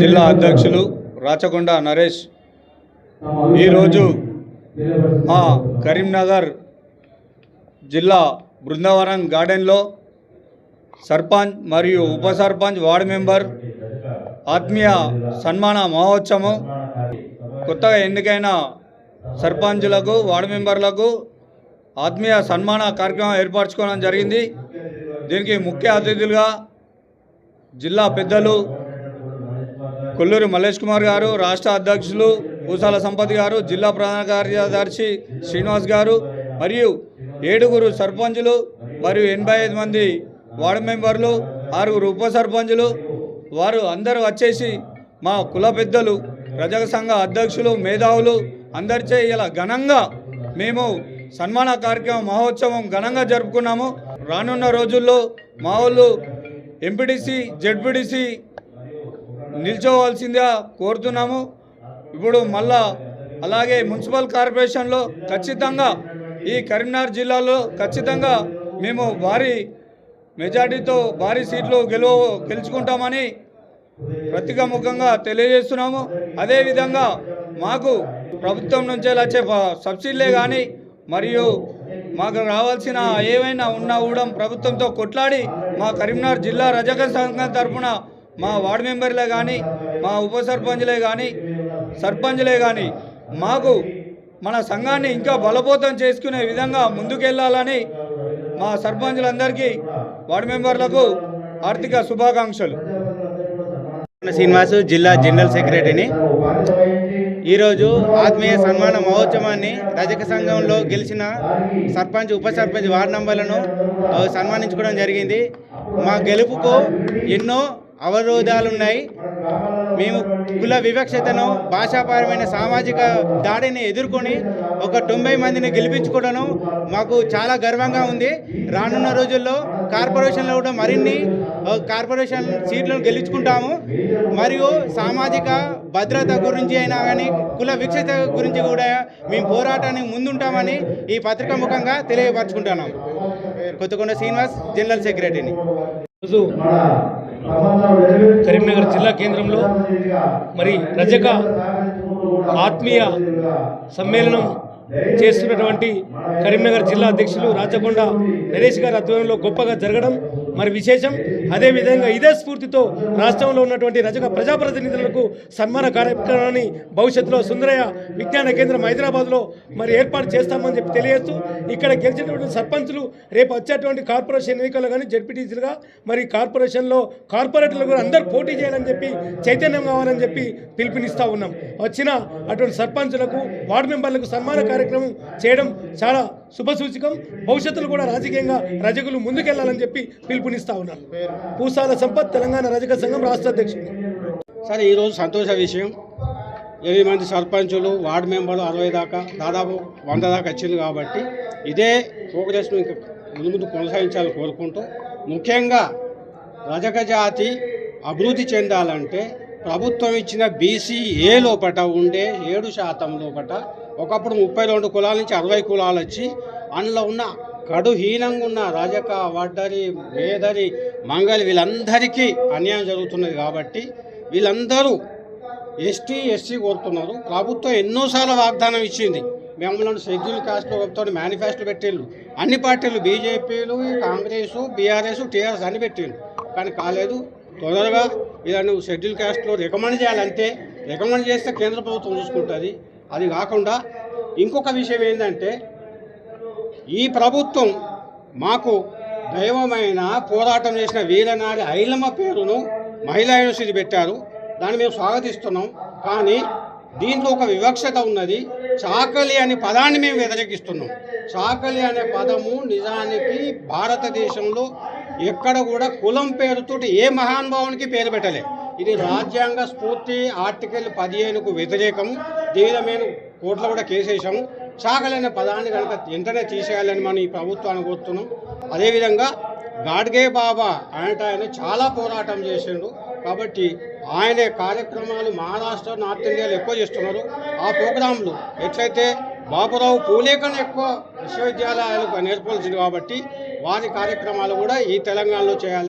జిల్లా అధ్యక్షులు రాచకొండ నరేష్. ఈరోజు మా కరీంనగర్ జిల్లా బృందావనం గార్డెన్లో సర్పంచ్ మరియు ఉప సర్పంచ్ వార్డు మెంబర్ ఆత్మీయ సన్మాన మహోత్సవం కొత్తగా ఎన్నికైన సర్పంచులకు వార్డు మెంబర్లకు ఆత్మీయ సన్మాన కార్యక్రమం ఏర్పరచుకోవడం జరిగింది. దీనికి ముఖ్య అతిథులుగా జిల్లా పెద్దలు కొల్లూరి మల్లేష్ కుమార్ గారు రాష్ట్ర అధ్యక్షులు పూసాల సంపత్ గారు జిల్లా ప్రధాన కార్యదర్శి శ్రీనివాస్ గారు మరియు ఏడుగురు సర్పంచులు మరియు ఎనభై ఐదు మంది వార్డు మెంబర్లు ఆరుగురు ఉప సర్పంచులు. వారు అందరూ వచ్చేసి మా కుల పెద్దలు రజక సంఘ అధ్యక్షులు మేధావులు అందరిచే ఇలా ఘనంగా మేము సన్మాన కార్యక్రమం మహోత్సవం ఘనంగా జరుపుకున్నాము. రానున్న రోజుల్లో మా వాళ్ళు ఎంపీటీసీ జెడ్పీటీసీ నిల్చోవలసిందిగా కోరుతున్నాము. ఇప్పుడు మళ్ళా అలాగే మున్సిపల్ కార్పొరేషన్లో ఖచ్చితంగా ఈ కరీంనగర్ జిల్లాలో ఖచ్చితంగా మేము భారీ మెజార్టీతో భారీ సీట్లు గెలువ గెలుచుకుంటామని ప్రతికాముఖంగా తెలియజేస్తున్నాము. అదేవిధంగా మాకు ప్రభుత్వం నుంచి వచ్చే సబ్సిడీలే కానీ మరియు మాకు రావాల్సిన ఏవైనా ఉన్నా కూడా ప్రభుత్వంతో కొట్లాడి మా కరీంనగర్ జిల్లా రజక సంఘం తరఫున మా వార్డు మెంబర్లే కానీ మా ఉప సర్పంచ్లే కానీ సర్పంచ్లే కానీ మాకు మన సంఘాన్ని ఇంకా బలపోతం చేసుకునే విధంగా ముందుకెళ్ళాలని మా సర్పంచ్లందరికీ వార్డు మెంబర్లకు ఆర్థిక శుభాకాంక్షలు. శ్రీనివాసు జిల్లా జనరల్ సెక్రటరీని. ఈరోజు ఆత్మీయ సన్మాన మహోత్సవాన్ని రజక సంఘంలో గెలిచిన సర్పంచ్ ఉప సర్పంచ్ వార్డు నంబర్లను సన్మానించుకోవడం జరిగింది. మా గెలుపుకు ఎన్నో అవరోధాలు ఉన్నాయి మేము కుల వివక్షతను భాషాపరమైన సామాజిక దాడిని ఎదుర్కొని ఒక తొంభై మందిని గెలిపించుకోవడం మాకు చాలా గర్వంగా ఉంది. రానున్న రోజుల్లో కార్పొరేషన్లో కూడా మరిన్ని కార్పొరేషన్ సీట్లను గెలుచుకుంటాము మరియు సామాజిక భద్రత గురించి అయినా కానీ కుల విక్షత గురించి కూడా మేము పోరాటానికి ముందుంటామని ఈ పత్రిక ముఖంగా తెలియపరచుకుంటున్నాం. కొత్తకొండ శ్రీనివాస్ జనరల్ సెక్రటరీని. రోజు కరీంనగర్ జిల్లా కేంద్రంలో మరి రజక ఆత్మీయ సమ్మేళనం చేస్తున్నటువంటి కరీంనగర్ జిల్లా అధ్యక్షులు రాచకొండ నరేష్ గారి ఆధ్వర్యంలో గొప్పగా జరగడం మరి విశేషం అదేవిధంగా ఇదే స్ఫూర్తితో రాష్ట్రంలో ఉన్నటువంటి రజక ప్రజాప్రతినిధులకు సన్మాన కార్యక్రమాన్ని భవిష్యత్తులో సుందరయ్య విజ్ఞాన కేంద్రం హైదరాబాద్లో మరి ఏర్పాటు చేస్తామని చెప్పి తెలియజేస్తూ ఇక్కడ గెలిచినటువంటి సర్పంచులు రేపు వచ్చేటువంటి కార్పొరేషన్ ఎన్నికల్లో కానీ జడ్పీటీసీలుగా మరి కార్పొరేషన్లో కార్పొరేటర్లు కూడా అందరూ పోటీ చేయాలని చెప్పి చైతన్యం కావాలని చెప్పి పిలుపునిస్తూ ఉన్నాం. వచ్చిన అటువంటి సర్పంచులకు వార్డు మెంబర్లకు సన్మాన కార్యక్రమం చేయడం చాలా శుభసూచకం. భవిష్యత్తులో కూడా రాజకీయంగా రజకులు ముందుకెళ్ళాలని చెప్పి పిలుపునిస్తా ఉన్నాం పూసాల సంపత్ తెలంగాణ రజక సంఘం రాష్ట్ర అధ్యక్షుడు. సరే ఈరోజు సంతోష విషయం. ఎనిమిది మంది సర్పంచులు వార్డు మెంబర్లు అరవై దాకా దాదాపు వంద దాకా వచ్చింది కాబట్టి ఇదే ప్రోగ్రెస్ను ఇంకా ముందు ముందు కొనసాగించాలని కోరుకుంటూ ముఖ్యంగా రజక జాతి అభివృద్ధి చెందాలంటే ప్రభుత్వం ఇచ్చిన బీసీ ఏ లోపట ఉండే ఏడు శాతం లోపట ఒకప్పుడు ముప్పై రెండు కులాల నుంచి అరవై కులాలు వచ్చి అందులో ఉన్న కడుహీనంగా ఉన్న రజక వడ్డరి వేదరి మంగలి వీళ్ళందరికీ అన్యాయం జరుగుతున్నది కాబట్టి వీళ్ళందరూ ఎస్టీ ఎస్సీ కోరుతున్నారు. ప్రభుత్వం ఎన్నోసార్లు వాగ్దానం ఇచ్చింది. మిమ్మల్ని షెడ్యూల్ కాస్ట్లో ప్రభుత్వం మేనిఫెస్టో పెట్టిళ్ళు. అన్ని పార్టీలు బీజేపీలు కాంగ్రెస్ బీఆర్ఎస్ టీఆర్ఎస్ అని పెట్టిళ్ళు. కానీ కాలేదు. తొందరగా ఇలా నువ్వు షెడ్యూల్ కాస్ట్లో రికమెండ్ చేయాలంటే రికమెండ్ చేస్తే కేంద్ర ప్రభుత్వం చూసుకుంటుంది. అది కాకుండా ఇంకొక విషయం ఏంటంటే ఈ ప్రభుత్వం మాకు దైవమైన పోరాటం చేసిన వీరనారి ఐలమ్మ పేరును మహిళా యూనివర్సిటీ పెట్టారు. దాన్ని మేము స్వాగతిస్తున్నాం. కానీ దీంట్లో ఒక వివక్షత ఉన్నది. చాకలి అనే పదాన్ని మేము వ్యతిరేకిస్తున్నాం. చాకలి అనే పదము నిజానికి భారతదేశంలో ఎక్కడ కూడా కులం పేరుతోటి ఏ మహానుభావునికి పేరు పెట్టలే. ఇది రాజ్యాంగ స్ఫూర్తి ఆర్టికల్ పదిహేనుకు వ్యతిరేకం దీని మేము కోర్టులో కూడా కేసేసాము చాకలి పదాన్ని కనుక వెంటనే తీసేయాలని మనం ఈ ప్రభుత్వాన్ని కోరుతున్నాం. అదేవిధంగా గాడ్గే బాబా అంటే ఆయన చాలా పోరాటం చేసిండు. కాబట్టి ఆయన కార్యక్రమాలు మహారాష్ట్ర నార్త్ ఇండియాలో ఎక్కువ చేస్తున్నారు. ఆ ప్రోగ్రాంలు ఎట్లయితే బాబురావు పూలే కన్నా ఎక్కువ విశ్వవిద్యాలయాలకు నేర్పాల్సింది కాబట్టి వారి కార్యక్రమాలు కూడా ఈ తెలంగాణలో చేయాలి.